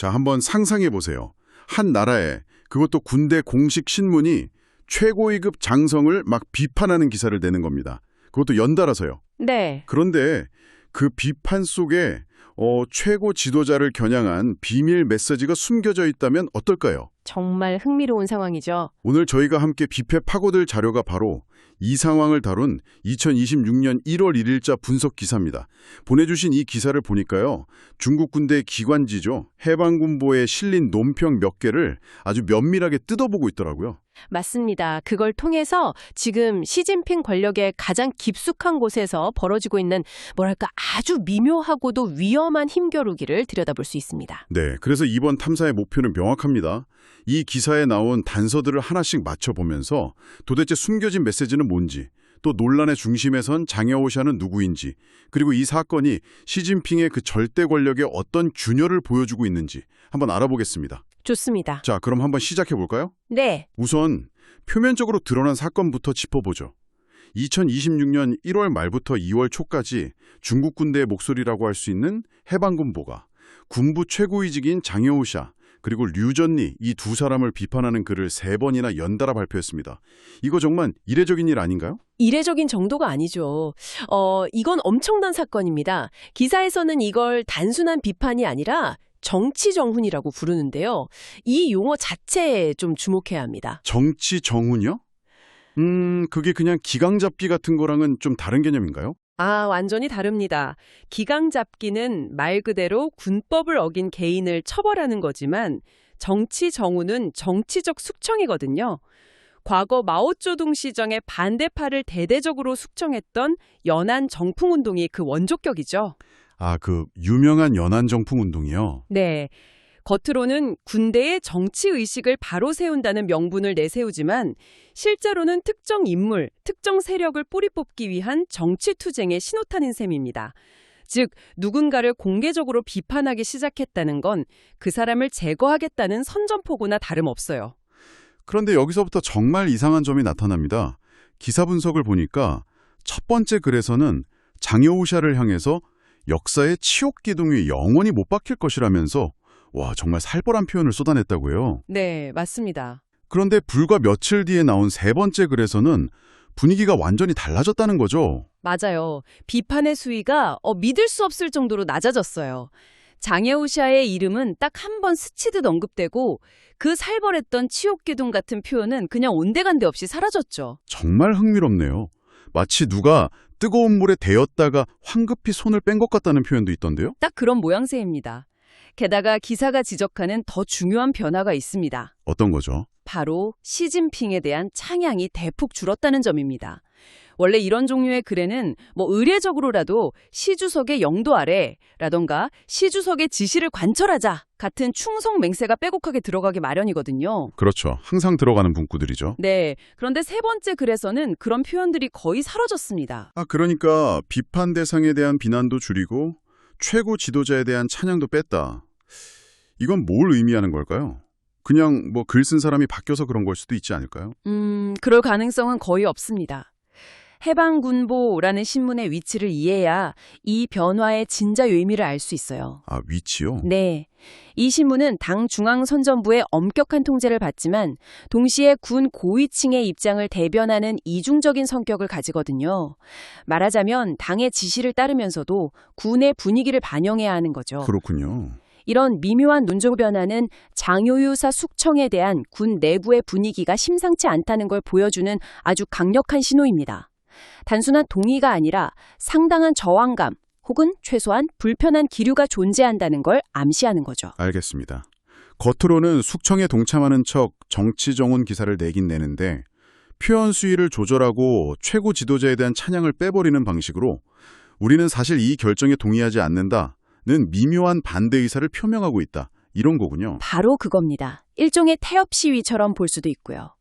자, 한번 상상해 보세요. 한 나라에 그것도 군대 공식 신문이 최고위급 장성을 막 비판하는 기사를 내는 겁니다. 그것도 연달아서요. 네. 그런데 그 비판 속에 어, 최고 지도자를 겨냥한 비밀 메시지가 숨겨져 있다면 어떨까요? 정말 흥미로운 상황이죠. 오늘 저희가 함께 비패 파고들 자료가 바로 이 상황을 다룬 2026년 1월 1일자 분석 기사입니다. 보내주신 이 기사를 보니까요. 중국 군대 기관지죠. 해방군보에 실린 논평 몇 개를 아주 면밀하게 뜯어보고 있더라고요. 맞습니다. 그걸 통해서 지금 시진핑 권력의 가장 깊숙한 곳에서 벌어지고 있는 뭐랄까 아주 미묘하고도 위험한 힘겨루기를 들여다볼 수 있습니다. 네, 그래서 이번 탐사의 목표는 명확합니다. 이 기사에 나온 단서들을 하나씩 맞춰보면서 도대체 숨겨진 메시지는 뭔지, 또 논란의 중심에 선 장여오샤는 누구인지, 그리고 이 사건이 시진핑의 그 절대 권력의 어떤 균열을 보여주고 있는지 한번 알아보겠습니다. 좋습니다. 자, 그럼 한번 시작해 볼까요? 네. 우선 표면적으로 드러난 사건부터 짚어보죠. 2026년 1월 말부터 2월 초까지 중국 군대의 목소리라고 할 수 있는 해방군보가 군부 최고위직인 장여우샤 그리고 류전리 이 두 사람을 비판하는 글을 세 번이나 연달아 발표했습니다. 이거 정말 이례적인 일 아닌가요? 이례적인 정도가 아니죠. 어, 이건 엄청난 사건입니다. 기사에서는 이걸 단순한 비판이 아니라 정치 정훈이라고 부르는데요. 이 용어 자체에 좀 주목해야 합니다. 정치 정훈이요? 음, 그게 그냥 기강잡기 같은 거랑은 좀 다른 개념인가요? 아, 완전히 다릅니다. 기강 잡기는 말 그대로 군법을 어긴 개인을 처벌하는 거지만 정치 정우는 정치적 숙청이거든요. 과거 마오쩌둥 시정의 반대파를 대대적으로 숙청했던 연안 정풍 운동이 그 원조격이죠. 아, 그 유명한 연안 정풍 운동이요. 네. 겉으로는 군대의 정치 의식을 바로 세운다는 명분을 내세우지만 실제로는 특정 인물, 특정 세력을 뿌리 뽑기 위한 정치 투쟁의 신호탄인 셈입니다. 즉, 누군가를 공개적으로 비판하기 시작했다는 건 그 사람을 제거하겠다는 선전포고나 다름없어요. 그런데 여기서부터 정말 이상한 점이 나타납니다. 기사 분석을 보니까 첫 번째 글에서는 장여우샤를 향해서 역사의 치욕 기둥이 영원히 못 박힐 것이라면서 와 정말 살벌한 표현을 쏟아냈다고요. 네, 맞습니다. 그런데 불과 며칠 뒤에 나온 세 번째 글에서는 분위기가 완전히 달라졌다는 거죠. 맞아요. 비판의 수위가 어, 믿을 수 없을 정도로 낮아졌어요. 장애우샤의 이름은 딱 한 번 스치듯 언급되고 그 살벌했던 치욕기둥 같은 표현은 그냥 온데간데 없이 사라졌죠. 정말 흥미롭네요. 마치 누가 뜨거운 물에 데였다가 황급히 손을 뺀 것 같다는 표현도 있던데요. 딱 그런 모양새입니다. 게다가 기사가 지적하는 더 중요한 변화가 있습니다. 어떤 거죠? 바로 시진핑에 대한 창향이 대폭 줄었다는 점입니다. 원래 이런 종류의 글에는 뭐 의례적으로라도 시 주석의 영도 아래라던가 시 주석의 지시를 관철하자 같은 충성 맹세가 빼곡하게 들어가기 마련이거든요. 그렇죠. 항상 들어가는 문구들이죠. 네. 그런데 세 번째 글에서는 그런 표현들이 거의 사라졌습니다. 아, 그러니까 비판 대상에 대한 비난도 줄이고 최고 지도자에 대한 찬양도 뺐다. 이건 뭘 의미하는 걸까요? 그냥 뭐 글 쓴 사람이 바뀌어서 그런 걸 수도 있지 않을까요? 음, 그럴 가능성은 거의 없습니다. 해방군보라는 신문의 위치를 이해해야 이 변화의 진짜 의미를 알 수 있어요. 아, 위치요? 네. 이 신문은 당 중앙선전부의 엄격한 통제를 받지만 동시에 군 고위층의 입장을 대변하는 이중적인 성격을 가지거든요. 말하자면 당의 지시를 따르면서도 군의 분위기를 반영해야 하는 거죠. 그렇군요. 이런 미묘한 논조 변화는 장효유사 숙청에 대한 군 내부의 분위기가 심상치 않다는 걸 보여주는 아주 강력한 신호입니다. 단순한 동의가 아니라 상당한 저항감 혹은 최소한 불편한 기류가 존재한다는 걸 암시하는 거죠. 알겠습니다. 겉으로는 숙청에 동참하는 척 정치 정원 기사를 내긴 내는데 표현 수위를 조절하고 최고 지도자에 대한 찬양을 빼버리는 방식으로 우리는 사실 이 결정에 동의하지 않는다는 미묘한 반대 의사를 표명하고 있다. 이런 거군요. 바로 그겁니다. 일종의 태엽 시위처럼 볼 수도 있고요.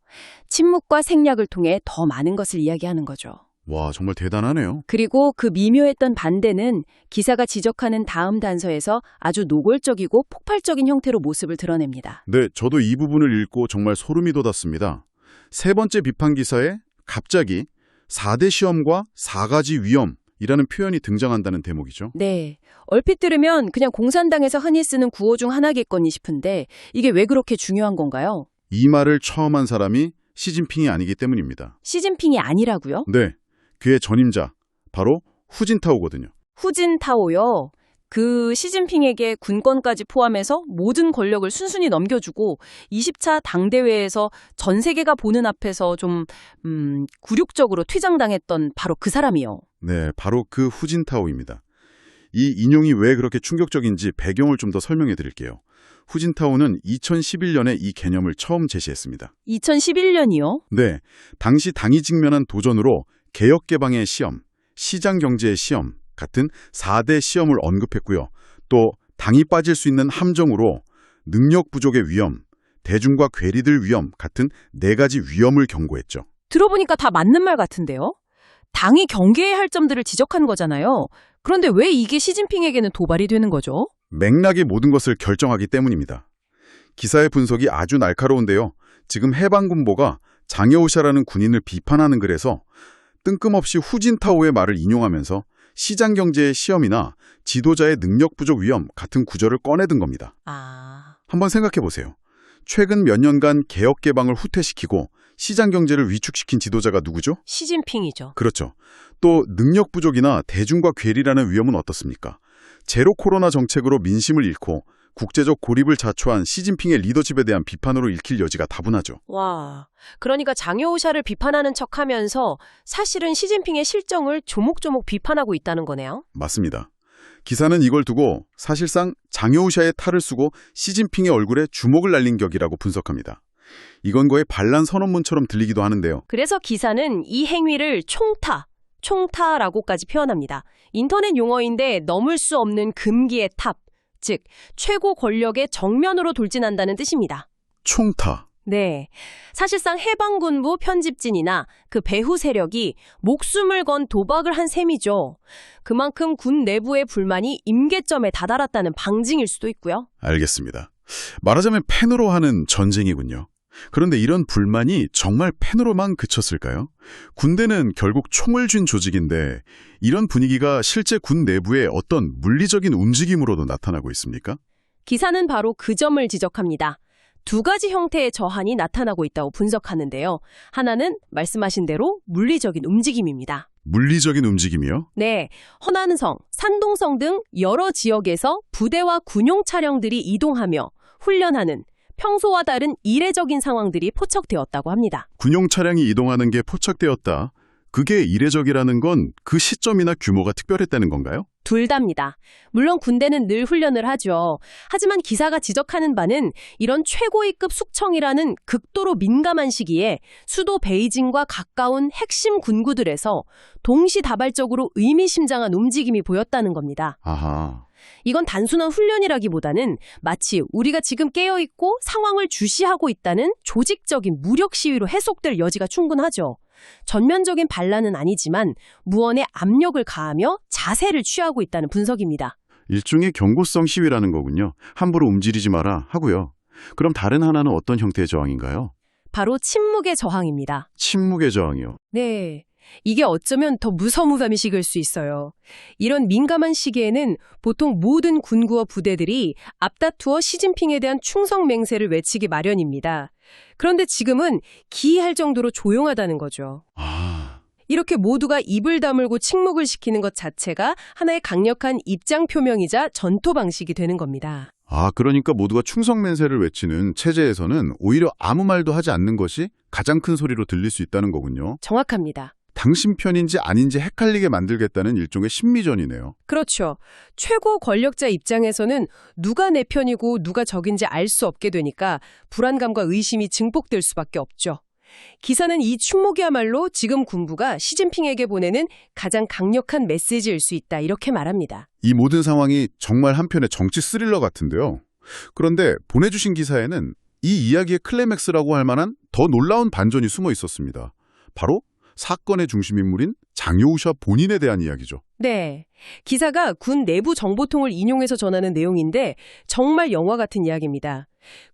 침묵과 생략을 통해 더 많은 것을 이야기하는 거죠. 와, 정말 대단하네요. 그리고 그 미묘했던 반대는 기사가 지적하는 다음 단서에서 아주 노골적이고 폭발적인 형태로 모습을 드러냅니다. 네, 저도 이 부분을 읽고 정말 소름이 돋았습니다. 세 번째 비판 기사에 갑자기 4대 시험과 4가지 위험 이라는 표현이 등장한다는 대목이죠. 네. 얼핏 들으면 그냥 공산당에서 흔히 쓰는 구호 중 하나겠거니 싶은데 이게 왜 그렇게 중요한 건가요? 이 말을 처음 한 사람이 시진핑이 아니기 때문입니다. 시진핑이 아니라고요? 네, 그의 전임자 바로 후진타오거든요. 후진타오요. 그 시진핑에게 군권까지 포함해서 모든 권력을 순순히 넘겨주고 20차 당대회에서 전 세계가 보는 앞에서 좀 음, 굴욕적으로 퇴장당했던 바로 그 사람이요. 네, 바로 그 후진타오입니다. 이 인용이 왜 그렇게 충격적인지 배경을 좀 더 설명해 드릴게요. 후진타오는 2011년에 이 개념을 처음 제시했습니다. 2011년이요? 네, 당시 당이 직면한 도전으로 개혁 개방의 시험, 시장 경제의 시험 같은 4대 시험을 언급했고요. 또 당이 빠질 수 있는 함정으로 능력 부족의 위험, 대중과 괴리될 위험 같은 네 가지 위험을 경고했죠. 들어보니까 다 맞는 말 같은데요? 당이 경계해야 할 점들을 지적한 거잖아요. 그런데 왜 이게 시진핑에게는 도발이 되는 거죠? 맥락이 모든 것을 결정하기 때문입니다. 기사의 분석이 아주 날카로운데요. 지금 해방군보가 장여우샤라는 군인을 비판하는 글에서 뜬금없이 후진타오의 말을 인용하면서 시장 경제의 시험이나 지도자의 능력 부족 위험 같은 구절을 꺼내든 겁니다. 아, 한번 생각해 보세요. 최근 몇 년간 개혁 개방을 후퇴시키고 시장 경제를 위축시킨 지도자가 누구죠? 시진핑이죠. 그렇죠. 또 능력 부족이나 대중과 괴리라는 위험은 어떻습니까? 제로 코로나 정책으로 민심을 잃고 국제적 고립을 자초한 시진핑의 리더십에 대한 비판으로 읽힐 여지가 다분하죠. 와, 그러니까 장여우샤를 비판하는 척하면서 사실은 시진핑의 실정을 조목조목 비판하고 있다는 거네요. 맞습니다. 기사는 이걸 두고 사실상 장여우샤의 탈을 쓰고 시진핑의 얼굴에 주먹을 날린 격이라고 분석합니다. 이건 거의 반란 선언문처럼 들리기도 하는데요. 그래서 기사는 이 행위를 총타, 총타라고까지 표현합니다. 인터넷 용어인데 넘을 수 없는 금기의 탑, 즉 최고 권력의 정면으로 돌진한다는 뜻입니다. 총타. 네. 사실상 해방군부 편집진이나 그 배후 세력이 목숨을 건 도박을 한 셈이죠. 그만큼 군 내부의 불만이 임계점에 다다랐다는 방증일 수도 있고요. 알겠습니다. 말하자면 펜으로 하는 전쟁이군요. 그런데 이런 불만이 정말 펜으로만 그쳤을까요? 군대는 결국 총을 쥔 조직인데 이런 분위기가 실제 군 내부의 어떤 물리적인 움직임으로도 나타나고 있습니까? 기사는 바로 그 점을 지적합니다. 두 가지 형태의 저한이 나타나고 있다고 분석하는데요. 하나는 말씀하신 대로 물리적인 움직임입니다. 물리적인 움직임이요? 네, 허난성, 산동성 등 여러 지역에서 부대와 군용 차량들이 이동하며 훈련하는 평소와 다른 이례적인 상황들이 포착되었다고 합니다. 군용 차량이 이동하는 게 포착되었다. 그게 이례적이라는 건 그 시점이나 규모가 특별했다는 건가요? 둘 다입니다. 물론 군대는 늘 훈련을 하죠. 하지만 기사가 지적하는 바는 이런 최고위급 숙청이라는 극도로 민감한 시기에 수도 베이징과 가까운 핵심 군구들에서 동시다발적으로 의미심장한 움직임이 보였다는 겁니다. 아하. 이건 단순한 훈련이라기보다는 마치 우리가 지금 깨어있고 상황을 주시하고 있다는 조직적인 무력 시위로 해석될 여지가 충분하죠. 전면적인 반란은 아니지만 무언의 압력을 가하며 자세를 취하고 있다는 분석입니다. 일종의 경고성 시위라는 거군요. 함부로 움직이지 마라 하고요. 그럼 다른 하나는 어떤 형태의 저항인가요? 바로 침묵의 저항입니다. 침묵의 저항이요. 네. 이게 어쩌면 더 무서무감이 식을 수 있어요. 이런 민감한 시기에는 보통 모든 군구와 부대들이 앞다투어 시진핑에 대한 충성 맹세를 외치기 마련입니다. 그런데 지금은 기이할 정도로 조용하다는 거죠. 아, 이렇게 모두가 입을 다물고 침묵을 시키는 것 자체가 하나의 강력한 입장 표명이자 전토 방식이 되는 겁니다. 아, 그러니까 모두가 충성 맹세를 외치는 체제에서는 오히려 아무 말도 하지 않는 것이 가장 큰 소리로 들릴 수 있다는 거군요. 정확합니다. 당신 편인지 아닌지 헷갈리게 만들겠다는 일종의 심리전이네요. 그렇죠. 최고 권력자 입장에서는 누가 내 편이고 누가 적인지 알 수 없게 되니까 불안감과 의심이 증폭될 수밖에 없죠. 기사는 이 충목이야말로 지금 군부가 시진핑에게 보내는 가장 강력한 메시지일 수 있다 이렇게 말합니다. 이 모든 상황이 정말 한편의 정치 스릴러 같은데요. 그런데 보내주신 기사에는 이 이야기의 클레맥스라고 할 만한 더 놀라운 반전이 숨어 있었습니다. 바로 사건의 중심 인물인 장효우샤 본인에 대한 이야기죠. 네. 기사가 군 내부 정보통을 인용해서 전하는 내용인데 정말 영화 같은 이야기입니다.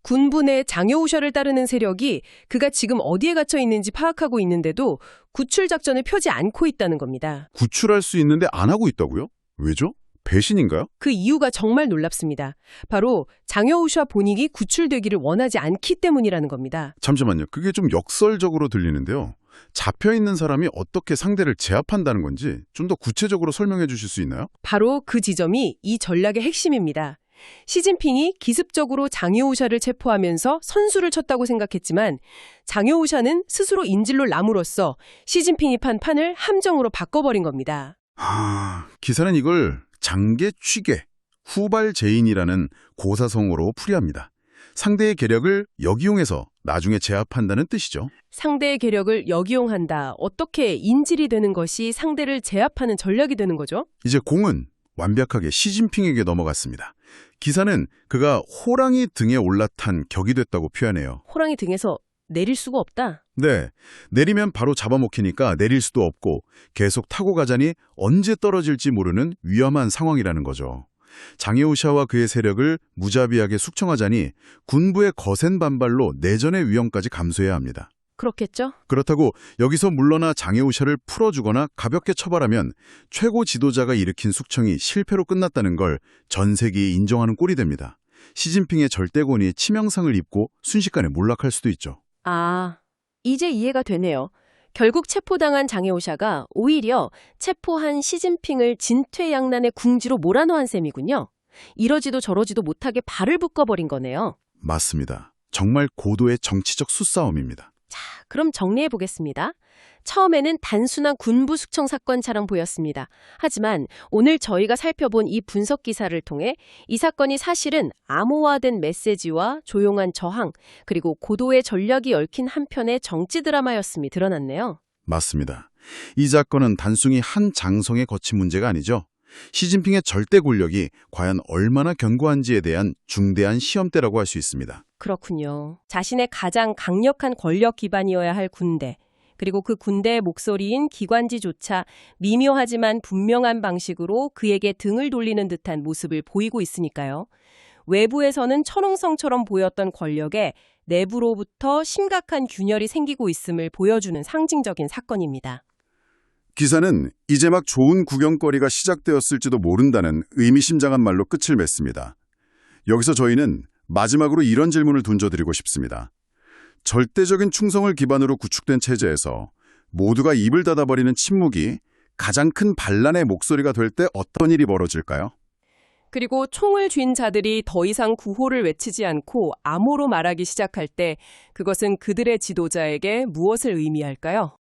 군부 내 장여우셔를 따르는 세력이 그가 지금 어디에 갇혀 있는지 파악하고 있는데도 구출 작전을 펴지 않고 있다는 겁니다. 구출할 수 있는데 안 하고 있다고요? 왜죠? 배신인가요? 그 이유가 정말 놀랍습니다. 바로 장여우셔 본인이 구출되기를 원하지 않기 때문이라는 겁니다. 잠시만요. 그게 좀 역설적으로 들리는데요. 잡혀 있는 사람이 어떻게 상대를 제압한다는 건지 좀 더 구체적으로 설명해 주실 수 있나요? 바로 그 지점이 이 전략의 핵심입니다. 시진핑이 기습적으로 장여우샤를 체포하면서 선수를 쳤다고 생각했지만 장여우샤는 스스로 인질로 남으로써 시진핑이 판 판을 함정으로 바꿔버린 겁니다. 아, 기사는 이걸 장계 취계, 후발 제인이라는 고사성어로 풀이합니다. 상대의 계력을 역이용해서 나중에 제압한다는 뜻이죠. 상대의 계력을 역이용한다. 어떻게 인질이 되는 것이 상대를 제압하는 전략이 되는 거죠? 이제 공은 완벽하게 시진핑에게 넘어갔습니다. 기사는 그가 호랑이 등에 올라탄 격이 됐다고 표현해요. 호랑이 등에서 내릴 수가 없다. 네, 내리면 바로 잡아먹히니까 내릴 수도 없고 계속 타고 가자니 언제 떨어질지 모르는 위험한 상황이라는 거죠. 장혜우샤와 그의 세력을 무자비하게 숙청하자니 군부의 거센 반발로 내전의 위험까지 감수해야 합니다. 그렇겠죠? 그렇다고 여기서 물러나 장혜우샤를 풀어주거나 가볍게 처벌하면 최고 지도자가 일으킨 숙청이 실패로 끝났다는 걸 전 세계에 인정하는 꼴이 됩니다. 시진핑의 절대권이 치명상을 입고 순식간에 몰락할 수도 있죠. 아, 이제 이해가 되네요. 결국 체포당한 장혜오샤가 오히려 체포한 시진핑을 진퇴양난의 궁지로 몰아넣은 셈이군요. 이러지도 저러지도 못하게 발을 묶어버린 거네요. 맞습니다. 정말 고도의 정치적 수싸움입니다. 자, 그럼 정리해 보겠습니다. 처음에는 단순한 군부 숙청 사건처럼 보였습니다. 하지만 오늘 저희가 살펴본 이 분석 기사를 통해 이 사건이 사실은 암호화된 메시지와 조용한 저항, 그리고 고도의 전략이 얽힌 한편의 정치 드라마였음이 드러났네요. 맞습니다. 이 사건은 단순히 한 장성의 거친 문제가 아니죠. 시진핑의 절대 권력이 과연 얼마나 견고한지에 대한 중대한 시험대라고 할 수 있습니다. 그렇군요. 자신의 가장 강력한 권력 기반이어야 할 군대, 그리고 그 군대의 목소리인 기관지조차 미묘하지만 분명한 방식으로 그에게 등을 돌리는 듯한 모습을 보이고 있으니까요. 외부에서는 천홍성처럼 보였던 권력에 내부로부터 심각한 균열이 생기고 있음을 보여주는 상징적인 사건입니다. 기사는 이제 막 좋은 구경거리가 시작되었을지도 모른다는 의미심장한 말로 끝을 맺습니다. 여기서 저희는 마지막으로 이런 질문을 던져드리고 싶습니다. 절대적인 충성을 기반으로 구축된 체제에서 모두가 입을 닫아버리는 침묵이 가장 큰 반란의 목소리가 될 때 어떤 일이 벌어질까요? 그리고 총을 쥔 자들이 더 이상 구호를 외치지 않고 암호로 말하기 시작할 때 그것은 그들의 지도자에게 무엇을 의미할까요?